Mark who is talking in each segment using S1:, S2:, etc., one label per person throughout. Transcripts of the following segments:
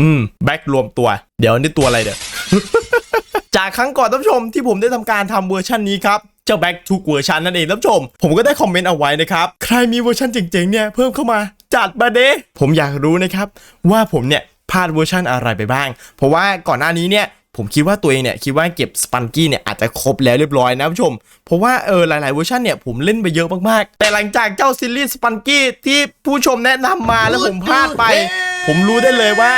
S1: อืมแบ็ครวมตัว เดี๋ยวนี่ตัวอะไรเดี๋ยวจากครั้งก่อนท่านผู้ชมที่ผมได้ทำการทำเวอร์ชันนี้ครับเจ้าแบ็คทุกเวอร์ชันนั่นเองท่านผู้ชม ผมก็ได้คอมเมนต์เอาไว้นะครับ ใครมีเวอร์ชันเจ๋งๆเนี่ยเพิ่มเข้ามาจัดมาเด้ผมอยากรู้นะครับว่าผมเนี่ยพลาดเวอร์ชันอะไรไปบ้าง เพราะว่าก่อนหน้านี้เนี่ยผมคิดว่าตัวเองเนี่ยคิดว่าเก็บสปันกี้เนี่ยอาจจะครบแล้วเรียบร้อยนะผู้ชม เพราะว่าเออหลายๆเวอร์ชันเนี่ยผมเล่นไปเยอะมากๆ แต่หลังจากเจ้าซีรีส์สปันกี้ที่ผู้ชมแนะนำมาแล้วผมพลาดไป ผมรู้ได้เลยว่า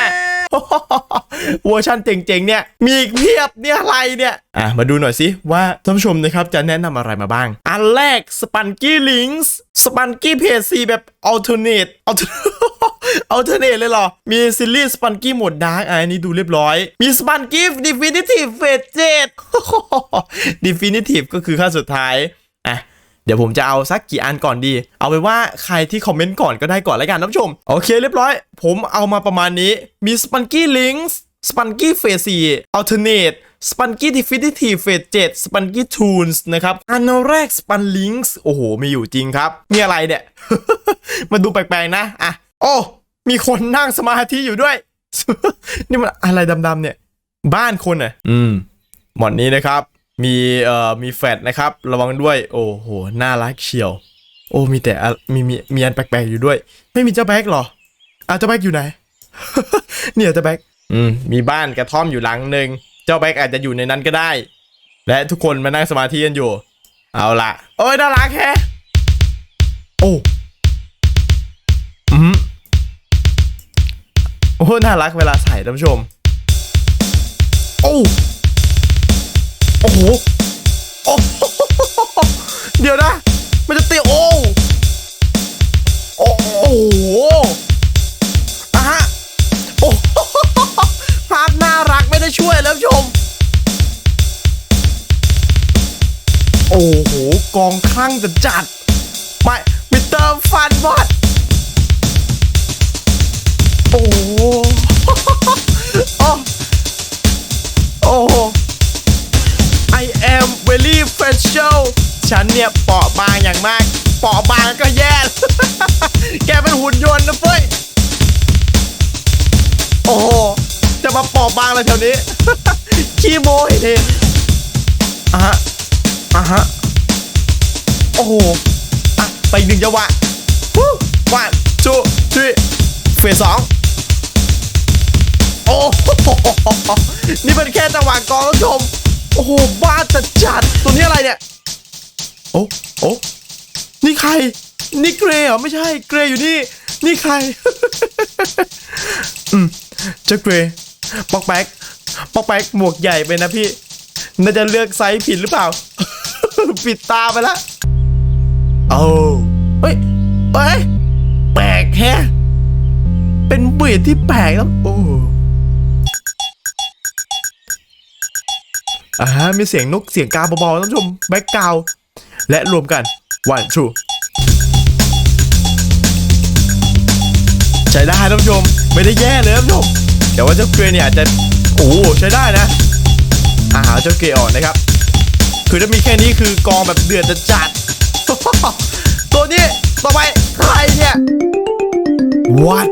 S1: เวอร์ชันเจ๋งๆ เนี่ย มีอีกเพียบเนี่ยอะไรเนี่ย อะ มาดูหน่อยสิว่าท่านผู้ชมนะครับจะแนะนำอะไรมาบ้าง อันแรกสปันกี้ลิงส์สปันกี้เพจซีแบบอัลเทอร์เนทอัลเทอร์อัลเทอร์เนทเลยเหรอ มีซีรีส์สปันกี้โหมดดาร์กอันนี้ดูเรียบร้อย มีสปันกี้ดิฟินิทีฟเฟสเจ็ดดิฟินิทีฟก็คือขั้นสุดท้าย อะ ดี๋ยวผมจะเอาสักกี่อันก่อนดี เอาไปนว่าใครที่คอมเมนต์ก่อนก็ได้ก่อนแล้วกันท่านผู้ชม โอเคเรียบร้อย ผมเอามาประมาณนี้มีสปันกี้ลิงส์สปันกี้เฟสสี่อัลเทอร์เนทสปันกี้ดิฟินิทีเฟสเจ็ดสปันกี้ทูนส์นะครับ อันแรกสปันลิงส์โอ้โห มีอยู่จริงครับ มีอะไรเนี่ยมาดูแปลกๆนะ อะ โอ้ มีคนนั่งสมาธิอยู่ด้วย นี่มันอะไรดำๆเนี่ย บ้านคนอะ อืมหมดนี้นะครับ มีเอ่อมีแฟดนะครับ ระวังด้วย โอ้โหน่ารักเชียว โอ้มีแต่มีมีมีอันแปลกๆอยู่ด้วย ไม่มีเจ้าแบ็กหรออะเจ้าแบ็กอยู่ไหน เนี่ยเจ้าแบ็กอืมมีบ้านกระท่อมอยู่หลังหนึ่งเจ้าแบ็กอาจจะอยู่ในนั้นก็ได้ และทุกคนมานั่งสมาธิกันอยู่ เอาละโอ้ยน่ารักแฮโอ้อืมโอ้น่ารักเวลาใส่ท่านผู้ชม โอ้ โอ้โหโอ้เดี๋ยวนะ มันจะตีโอ้โอ้โหอะฮะโอ้ภาพน่ารักไม่ได้ช่วยแล้วชม โอ้โห กองคลั่งจะจัดไม่มิเตอร์ฟันบอดโอ้ very special ฉันเนี่ยเปราะบางอย่างมาก เปราะบางก็แย่ แกเป็นหุ่นยนต์นะเฟ้ย โอ้โห จะมาเปราะบางอะไรแถวนี้ ขี้โม้เห็นองอะฮะอะฮะ โอ้โห อะ ไปหนึ่งจังหวะ one two three เฟสสองโอ้โหนี่เป็นแค่จังหวะกองท่านผู้ชม โอ้โหบ้าจัดจัดตัวนี้อะไรเนี่ย โอ้โอ้นี่ใคร นี่เกรย์เหรอไม่ใช่เกรย์อยู่นี่ นี่ใคร อืมเจ้าเกรย์ปอกแป๊กปอกแป๊กหมวกใหญ่ไปนะพี่ น่าจะเลือกไซส์ผิดหรือเปล่า ปิดตาไปแล้วโอ้เฮ้ยเฮ้ย แปลกแฮะ เป็นเบียดที่แปลกแล้ว โอ้ อ่ามีเสียงนกเสียงกาเบาๆท่านผู้ชมแบ็กกราวและรวมกัน one two ใช้ได้ท่านผู้ชมไม่ได้แย่เลยท่านผู้ชมแต่ว่าเจ้าเกรเนี่ยอาจจะโอ้ใช้ได้นะอ่ารเจ้าเกรอ่อนนะครับ คือถ้ามีแค่นี้คือกองแบบเดือดจะจัด ตัวนี้ต่อไปใครเนี่ย what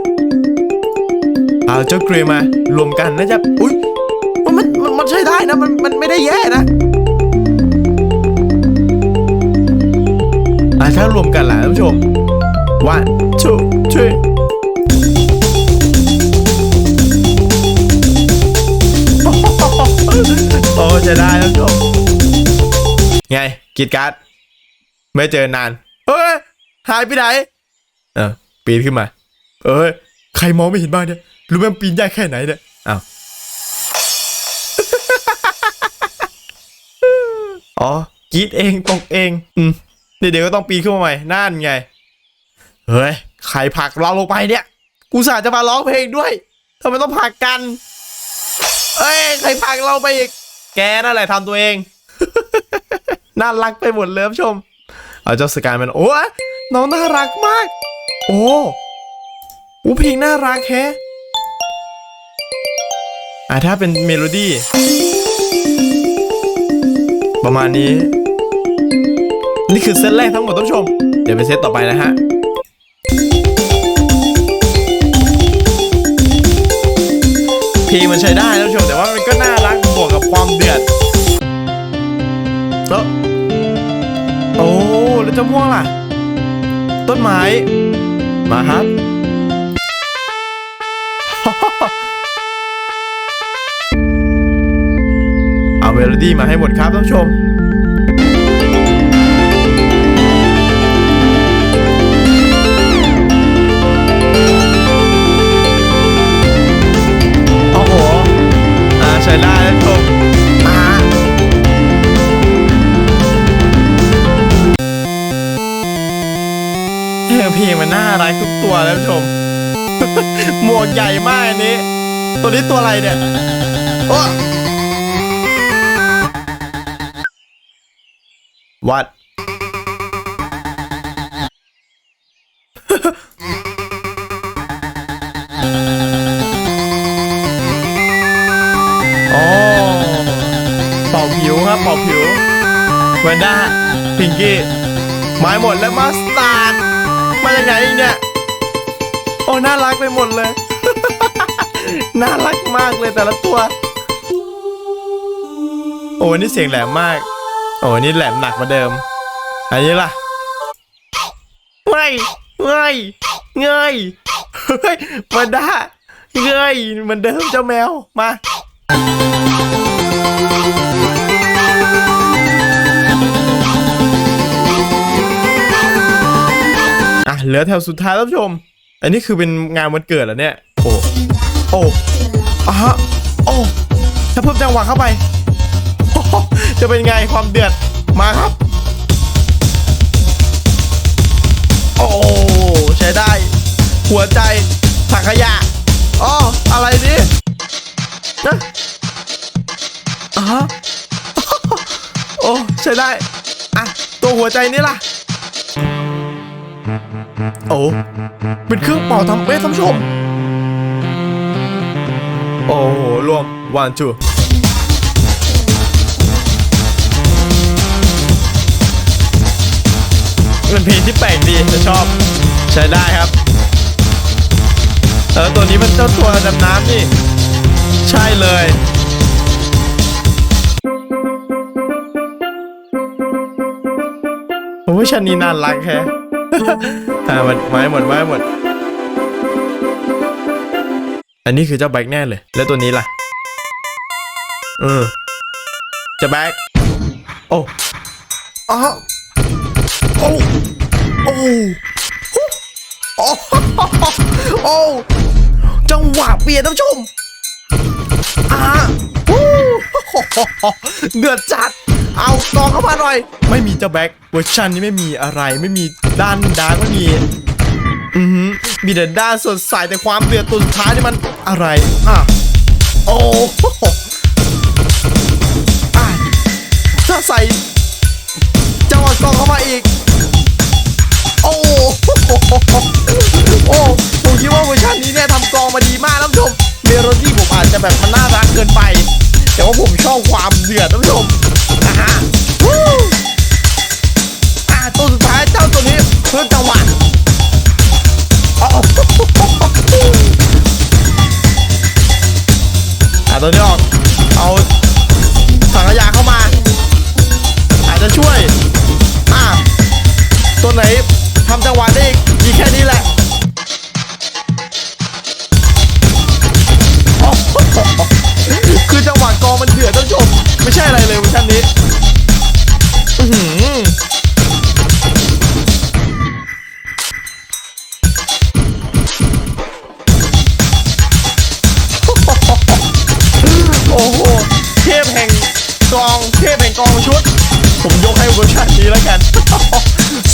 S1: เอาเจ้าเกรมารวมกันน่าจะอุ้ย ได้นะ มันมันไม่ได้แย่นะอะถ้ารวมกันล่ะท่านผู้ชม one two three โอ้จะได้ท่านผู้ชมไงกิดการ์ดไม่เจอนานเฮ้ย หายไปไหน เออปีนขึ้นมา เอ้ย ใครมองไม่เห็นบ้างเนี่ย รู้ไหมปีนยากแค่ไหนเนี่ย อ้าว อ๋อกรีดเองตกเอง อืมเดี๋ยวก็ต้องปีนขึ้นมาใหม่นั่นไง เฮ้ย ใครผลักเราลงไปเนี่ย กูสาจะมาร้องเพลงด้วยทำไมต้องผลักกัน เอ้ย ใครผลักเราไปอีก แกนั่นแหละทำตัวเอง น่ารักไปหมดเลยชม เอาเจ้าสกายมันโอ้ยน้องน่ารักมาก โอ้โอ้เพลงน่ารักแฮะอะถ้าเป็นเมโลดี้ ประมาณนี้ นี่คือเซตแรกทั้งหมดท่านผู้ชม เดี๋ยวไปเซตต่อไปนะฮะพลงมันใช้ได้ท่านผู้ชม แต่ว่ามันก็น่ารักบวกกับความเดือดแล้วโอ้แล้วเจะม่วงล่ะ ต้นไม้มาครับ เอาเมโลดี้มาให้หมดครับท่านผู้ชมโอ้โหอ่าใช้ได้ท่านผู้ชมอ่าเออเพลงมันน่ารักทุกตัวแล้วผู้ชม หมวกใหญ่มากอันนี้ ตัวนี้ตัวอะไรเนี่ย วัดอ๋อเป่าผิวครับเป่าผิวแวนด้าพิงกี้ไม้หมดแล้วมาสตาร์ดมาจากไหนอีกเนี่ย โอ้ น่ารักไปหมดเลย น่ารักมากเลยแต่ละตัว โอ้นี่เสียงแหลมมาก โอ้นี่แหลมหนักกว่าเดิม อันนี้ล่ะเงยเงยเงยเฮ้ยมาด้าเงยเหมือนเดิมเจ้าแมวมาอะเหลือแถวสุดท้ายท่านผู้ชม อันนี้คือเป็นงานวันเกิดเหรอเนี่ย โอ้ โอ้อะฮะโอ้ถ้าเพิ่มจังหวะเข้าไป จะเป็นไงความเดือดมาครับ โอ้ใช้ได้ หัวใจถังขยะอ๋ออะไรนี่นะอะฮะโอ้ใช้ได้อะตัวหัวใจนี่ล่ะโอ้เป็นเครื่องเป่าทำเวทท่านผู้ชม โอ้รวม one two เป็นเพลงที่แปลกดีจะชอบใช้ได้ครับ เออตัวนี้มันเจ้าตัวดำน้ำนี่ ใช่เลยโอ้ยชันนี้น่ารักแฮะอ่ามันไม้หมดไม้หมด อันนี้คือเจ้าแบ็กแน่เลย แล้วตัวนี้ล่ะ เออเจะแบ็กโอ้อ๋อ โอ้โอ้โอ้โอ้จังหวะเปลี่ยนท่านผู้ชมอ่าฮู้เดือดจัด เอากองเข้ามาหน่อย ไม่มีเจ้าแบ็กเวอร์ชันนี้ไม่มีอะไรไม่มีด้านดาร์กไม่มีอือหือมีแต่ด้านสดใสแต่ความเดือดตัวสุดท้ายนี่มันอะไรอะโอ้โหอะถ้าใส่จังหวะกองเข้ามาอีก อ้โหโอ้ผมคิดว่าเวอร์ชันนี้เนี่ยทำกองมาดีมากท่านผู้ชมเมโลดี้ผมอาจจะแบบมันน่ารักเกินไป แต่ว่าผมชอบความเดือดท่านผู้ชมนะฮะวู้อะตัวสุดท้ายเจ้าตัวนี้เพิ่มจังหวะอ๋ออะตัวนี้ออก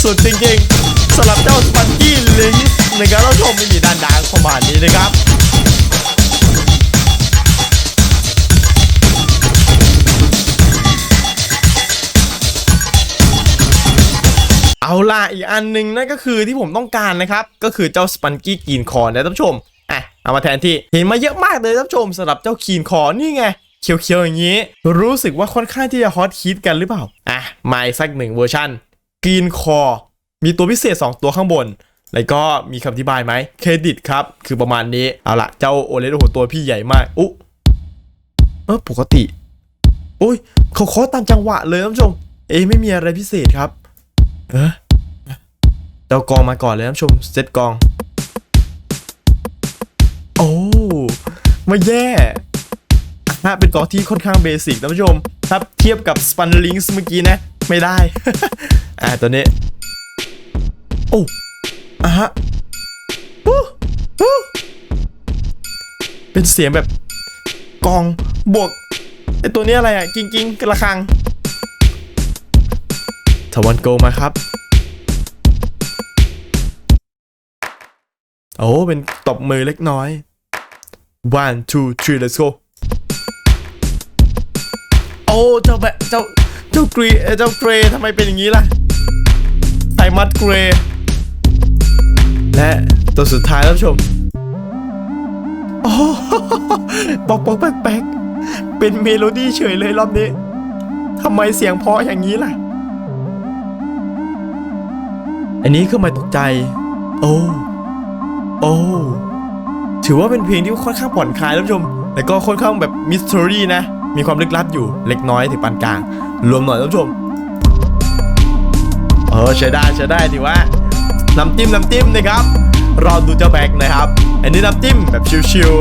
S1: สุดจริงๆสำหรับเจ้าสปันกี้ลิงนะครับเราชมไม่มีด้านดางประมาณนี้นะครับเอาล่ะอีกอันหนึ่งนั่นก็คือที่ผมต้องการนะครับ ก็คือเจ้าสปันกี้กีนคอร์นะท่านผู้ชมอะเอามาแทนที่เห็นมาเยอะมากเลยท่านผู้ชมสำหรับเจ้าคีนคอร์นี่ไงเขียวๆอย่างนี้ รู้สึกว่าค่อนข้างที่จะฮอตฮิตกันหรือเปล่าอะมาอีกสักหนึ่งเวอร์ชัน กรีนคอร์มีตัวพิเศษ 2 ตัวข้างบน แล้วก็มีคำอธิบายไหมเครดิตครับ คือประมาณนี้ เอาละเจ้าโอเลสโอ้โหตัวพี่ใหญ่มาก อุ๊เออปกติ โอ้ยเขาเคาะตามจังหวะเลยท่านผู้ชม เอ้ไม่มีอะไรพิเศษครับ เออเดากองมาก่อนเลยท่านผู้ชมเซตกอง โอ้ไม่แย่ฮะเป็นกองที่ค่อนข้างเบสิกท่านผู้ชม ถ้าเทียบกับสปันลิงส์เมื่อกี้นะ ไม่ได้ อ่าตัวนี้ โอ้อะฮะอู้อู้เป็นเสียงแบบกองบวกไอตัวนี้อะไรอะกิ้งกิ้งกระคังทวันโกมาครับ โอ้เป็นตบมือเล็กน้อย one two three let's go โอ้ เจ้าแบบเจ้า เจ้า กรี เจ้าเกรทำไมเป็นอย่างนี้ล่ะ มัสเกรย์และตัวสุดท้ายท่านผู้ชมโอ้ปอกปอกแป๊กแป๊กเป็นเมโลดี้เฉยเลยรอบนี้ทำไมเสียงเพราะอย่างนี้ล่ะ อันนี้คือม่ตกใจ โอ้ โอ้ ถือว่าเป็นเพลงที่ค่อนข้างผ่อนคลายท่านผู้ชม แต่ก็ค่อนข้างแบบมิส t ต r y นะ มีความลึกลับอยู่เล็กน้อยถึงปานกลาง รวมหน่อยท่านผู้ชม ออใช้ได้ใช้ได้ถือว่าน้ำจิ้มน้ำจิ้มนะครับ รอดูเจ้าแบกนะครับ อันนี้น้ำจิ้มแบบชิว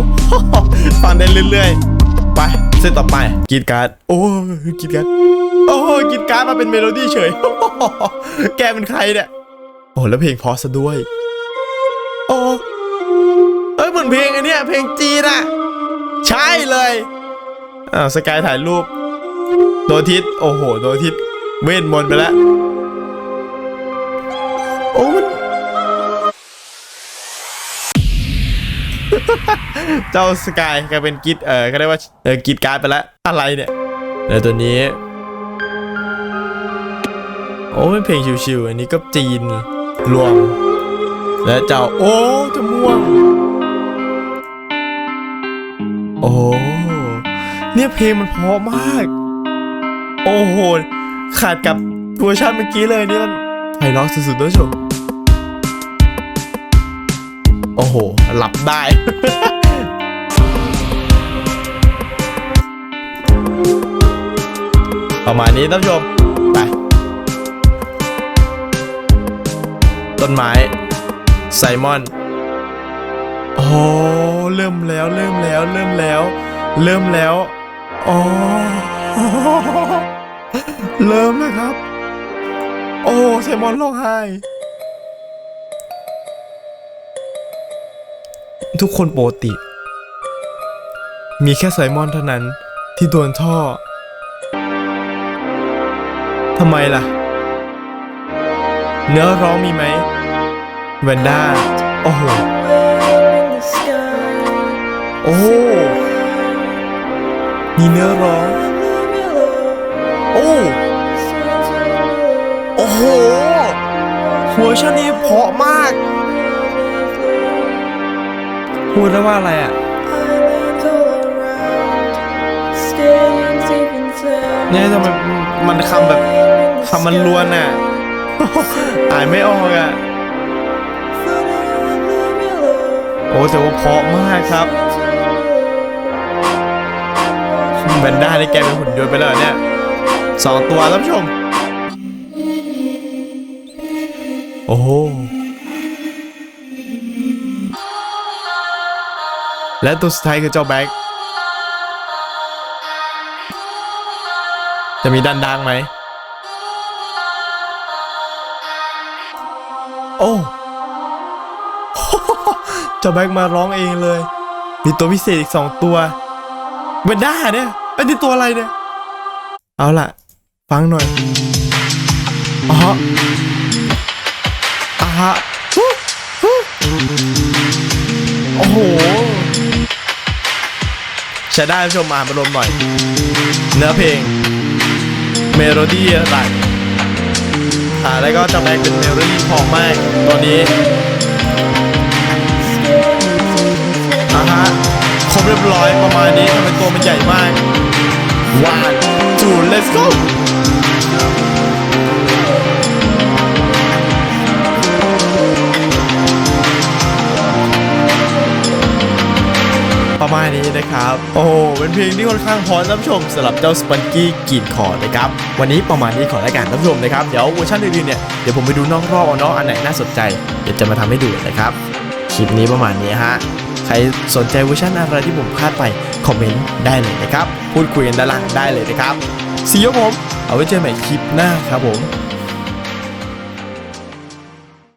S1: ๆฟังได้เรื่อยๆ ไปเซตต่อไปกีดการ์ดโอ้กีดการ์ดโอ้กีดการ์ดมาเป็นเมโลดี้เฉย แกเป็นใครเนี่ย โอ้แล้วเพลงพอซะด้วย โอ้เอ้ยเหมือนเพลงอันเนี้ยเพลงจีนอะใช่เลยอ้าสกายถ่ายรูปโดทิศโอ้โหโดทิศเวทมนต์ไปแล้ว เจ้าสกายกลายเป็นกิดเออก็ได้ว่าเออกิดการไปแล้วอะไรเนี่ยแล้วตัวนี้ โอ้เป็นเพลงชิวๆอันนี้ก็จีนรวม และเจ้าโอ้จะม่วง โอ้เนี่ยเพลงมันเพราะมาก โอ้โห ขาดกับเวอร์ชันเมื่อกี้เลยนี่มันไพเราะสุดๆด้วยชมโอ้โห หลับได้ ประมาณนี้ท่านผู้ชมไปต้นไม้ไซมอนโอ้เริ่มแล้วเริ่มแล้วเริ่มแล้ว เริ่มแล้วอ๋อเริ่มแล้วครับ โอ้ไซมอนร้องไห้ทุกคนปกติ มีแค่ไซมอนเท่านั้นที่โดนท่อ ทำไมล่ะ เนื้อร้องมีไหมแวนด้าโอ้โหโอ้โหมีเนื้อร้อง โอ้โอ้โหเวอร์ชันนี้เพาะมากพูดได้ว่าอะไรอะ เนี่ยทำไมมันคำแบบคำมันล้วนอะอ่านไม่ออกอะ โอ้แต่ว่าเพราะมากครับแบนด้านี่แกเป็นหุ่นยนต์ไปแล้วเนี่ยสองตัวท่านผู้ชม โอ้โหและตัวสุดท้ายคือเจ้าแบ็ค จะมีดันดังไหม โอ้จ้าแบ็คมาร้องเองเลย มีตัวพิเศษอีกสองตัวเวนด้าเนี่ยไอ้นี่ตัวอะไรเนี่ย เอาล่ะ ฟังหน่อยอ๋ออะฮะโอ้โหใช้ได้ผู้ชมอ่านมารวมหน่อย เนื้อเพลง เมโลดี้หลักอ่าแล้วก็จะแบกเป็นเมโลดี้พอมากตัวนี้อ่าฮะครบเรียบร้อยประมาณนี้ทำไมตัวมันใหญ่มาก one two let's go ประมาณนี้นะครับ โอ้เป็นเพลงที่ค่อนข้างพอท่านผู้ชมสำหรับเจ้าสปันกี้กินคอร์นะครับ วันนี้ประมาณนี้ขอรายการท่านผู้ชมนะครับ เดี๋ยวเวอร์ชันอื่นๆเนี่ย เดี๋ยวผมไปดูนอกรอบเอาเนาะ อันไหนน่าสนใจ เดี๋ยวจะมาทำให้ดูนะครับ คลิปนี้ประมาณนี้ฮะ ใครสนใจเวอร์ชันอะไรที่ผมพลาดไป คอมเมนต์ได้เลยนะครับ พูดคุยกันด้านล่างได้เลยนะครับสีผม เอาไว้เจอใหม่คลิปหน้าครับผม